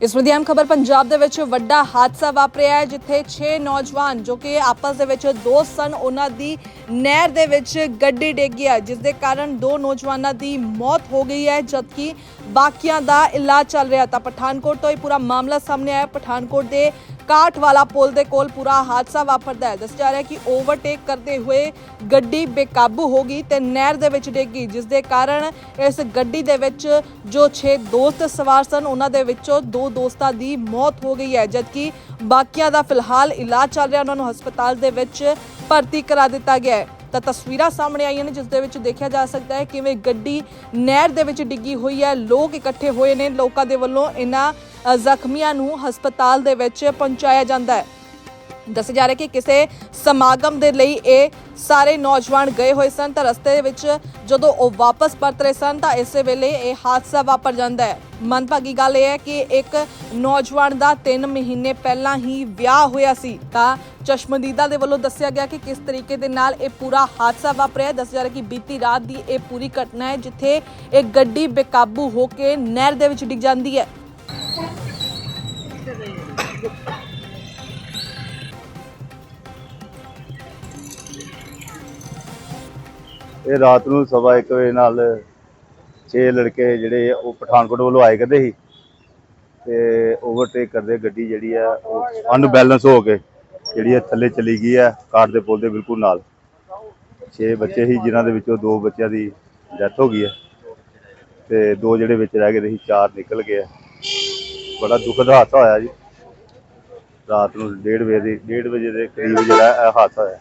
ਇਸ ਮਧਿਆਮ ਖਬਰ ਪੰਜਾਬ ਦੇ ਵਿੱਚ ਵੱਡਾ ਹਾਦਸਾ ਵਾਪਰਿਆ ਹੈ, ਜਿੱਥੇ 6 ਨੌਜਵਾਨ ਜੋ ਕਿ ਆਪਸ ਦੇ ਵਿੱਚ ਦੋਸਤ ਸਨ, ਉਹਨਾਂ ਦੀ ਨਹਿਰ ਦੇ ਵਿੱਚ ਗੱਡੀ ਡਿੱਗ ਗਿਆ ਜਿਸ ਦੇ ਕਾਰਨ ਦੋ ਨੌਜਵਾਨਾਂ ਦੀ ਮੌਤ ਹੋ ਗਈ ਹੈ, ਜਦਕਿ ਬਾਕੀਆਂ ਦਾ ਇਲਾਜ ਚੱਲ ਰਿਹਾ ਤਾਂ ਪਠਾਨਕੋਟ ਤੋਂ ਇਹ ਪੂਰਾ ਮਾਮਲਾ ਸਾਹਮਣੇ ਆਇਆ ਪਠਾਨਕੋਟ ਦੇ ਕਾਠ ਵਾਲਾ ਪੁਲ ਦੇ ਕੋਲ ਪੂਰਾ ਹਾਦਸਾ ਵਾਪਰਦਾ ਹੈ। ਦੱਸਿਆ ਜਾ ਰਿਹਾ ਕਿ ਓਵਰਟੇਕ ਕਰਦੇ ਹੋਏ ਗੱਡੀ ਬੇਕਾਬੂ ਹੋ ਗਈ ਤੇ ਨਹਿਰ ਦੇ ਵਿੱਚ ਡਿੱਗ ਗਈ ਜਿਸ ਦੇ ਕਾਰਨ ਇਸ ਗੱਡੀ ਦੇ ਵਿੱਚ ਜੋ 6 ਦੋਸਤ ਸਵਾਰ ਸਨ, ਉਹਨਾਂ ਦੇ ਵਿੱਚੋਂ ਦੋ ਦੋਸਤਾਂ ਦੀ ਮੌਤ ਹੋ ਗਈ ਹੈ। ਜਦਕਿ ਬਾਕੀਆਂ ਦਾ ਫਿਲਹਾਲ ਇਲਾਜ ਚੱਲ ਰਿਹਾ, ਉਹਨਾਂ ਨੂੰ ਹਸਪਤਾਲ ਦੇ ਵਿੱਚ ਭਰਤੀ ਕਰਾ ਦਿੱਤਾ ਗਿਆ ਹੈ। ਤਾਂ ਤਸਵੀਰਾਂ ਸਾਹਮਣੇ ਆਈਆਂ ਨੇ, ਜਿਸ ਦੇ ਵਿੱਚ ਦੇਖਿਆ ਜਾ ਸਕਦਾ ਹੈ ਕਿਵੇਂ ਗੱਡੀ ਨਹਿਰ ਦੇ ਵਿੱਚ ਡਿੱਗੀ ਹੋਈ ਹੈ। ਲੋਕ ਇਕੱਠੇ ਹੋਏ ਨੇ, ਲੋਕਾਂ ਦੇ ਵੱਲੋਂ ਇਹਨਾਂ ਜ਼ਖਮੀਆਂ ਨੂੰ ਹਸਪਤਾਲ ਦੇ ਵਿੱਚ ਪਹੁੰਚਾਇਆ ਜਾਂਦਾ ਹੈ। ਦੱਸਿਆ ਜਾ ਰਿਹਾ ਕਿ ਕਿਸੇ ਸਮਾਗਮ ਦੇ ਲਈ ਇਹ ਸਾਰੇ ਨੌਜਵਾਨ ਗਏ ਹੋਏ ਸਨ ਤਾਂ ਰਸਤੇ ਦੇ ਵਿੱਚ ਜਦੋਂ ਉਹ ਵਾਪਸ ਪਰਤ ਰਹੇ ਸਨ ਤਾਂ ਇਸੇ ਵੇਲੇ ਇਹ ਹਾਦਸਾ ਵਾਪਰ ਜਾਂਦਾ ਹੈ। ਮੰਦਭਾਗੀ ਗੱਲ ਇਹ ਹੈ ਕਿ ਇੱਕ ਨੌਜਵਾਨ ਦਾ 3 ਮਹੀਨੇ ਪਹਿਲਾਂ ਹੀ ਵਿਆਹ ਹੋਇਆ ਸੀ। ਤਾਂ ਚਸ਼ਮਦੀਦਾ ਦੇ ਵੱਲੋਂ ਦੱਸਿਆ ਗਿਆ ਕਿ ਕਿਸ ਤਰੀਕੇ ਦੇ ਨਾਲ ਇਹ ਪੂਰਾ ਹਾਦਸਾ ਵਾਪਰਿਆ ਦੱਸਿਆ ਜਾ ਰਿਹਾ ਕਿ ਬੀਤੀ ਰਾਤ ਦੀ ਇਹ ਪੂਰੀ ਘਟਨਾ ਹੈ ਜਿੱਥੇ ਇੱਕ ਗੱਡੀ ਬੇਕਾਬੂ ਹੋ ਕੇ ਨਹਿਰ ਦੇ ਵਿੱਚ ਡਿੱਗ ਜਾਂਦੀ ਹੈ। ਇਹ ਰਾਤ ਨੂੰ ਸਵਾ ਇੱਕ ਵਜੇ ਨਾਲ ਛੇ ਲੜਕੇ ਜਿਹੜੇ ਉਹ ਪਠਾਨਕੋਟ ਵੱਲੋਂ ਆਏ ਕਰਦੇ ਸੀ। ਤੇ ਓਵਰਟੇਕ ਕਰਦੇ ਗੱਡੀ ਜਿਹੜੀ ਆ, ਉਹ ਅਨਬੈਲੈਂਸ ਹੋ ਕੇ ਜਿਹੜੀ ਆ ਥੱਲੇ ਚਲੀ ਗਈ ਆ ਕਾਟ ਦੇ ਪੁਲ ਦੇ ਬਿਲਕੁਲ ਨਾਲ। ਛੇ ਬੱਚੇ ਸੀ, ਜਿਨ੍ਹਾਂ ਦੇ ਵਿੱਚੋਂ ਦੋ ਬੱਚਿਆਂ ਦੀ ਡੈਥ ਹੋ ਗਈ ਹੈ ਤੇ ਦੋ ਜਿਹੜੇ ਵਿੱਚ ਰਹਿ ਗਏ ਸੀ, ਚਾਰ ਨਿਕਲ ਗਏ ਆ। ਬੜਾ ਦਾ ਹਾਦਸਾ ਹੋਇਆ ਜੀ। ਰਾਤ ਨੂੰ 1:30 ਵਜੇ ਦੀ 1:30 ਵਜੇ ਦੇ ਕਰੀਬ ਜਿਹੜਾ ਇਹ ਹਾਦਸਾ ਹੋਇਆ।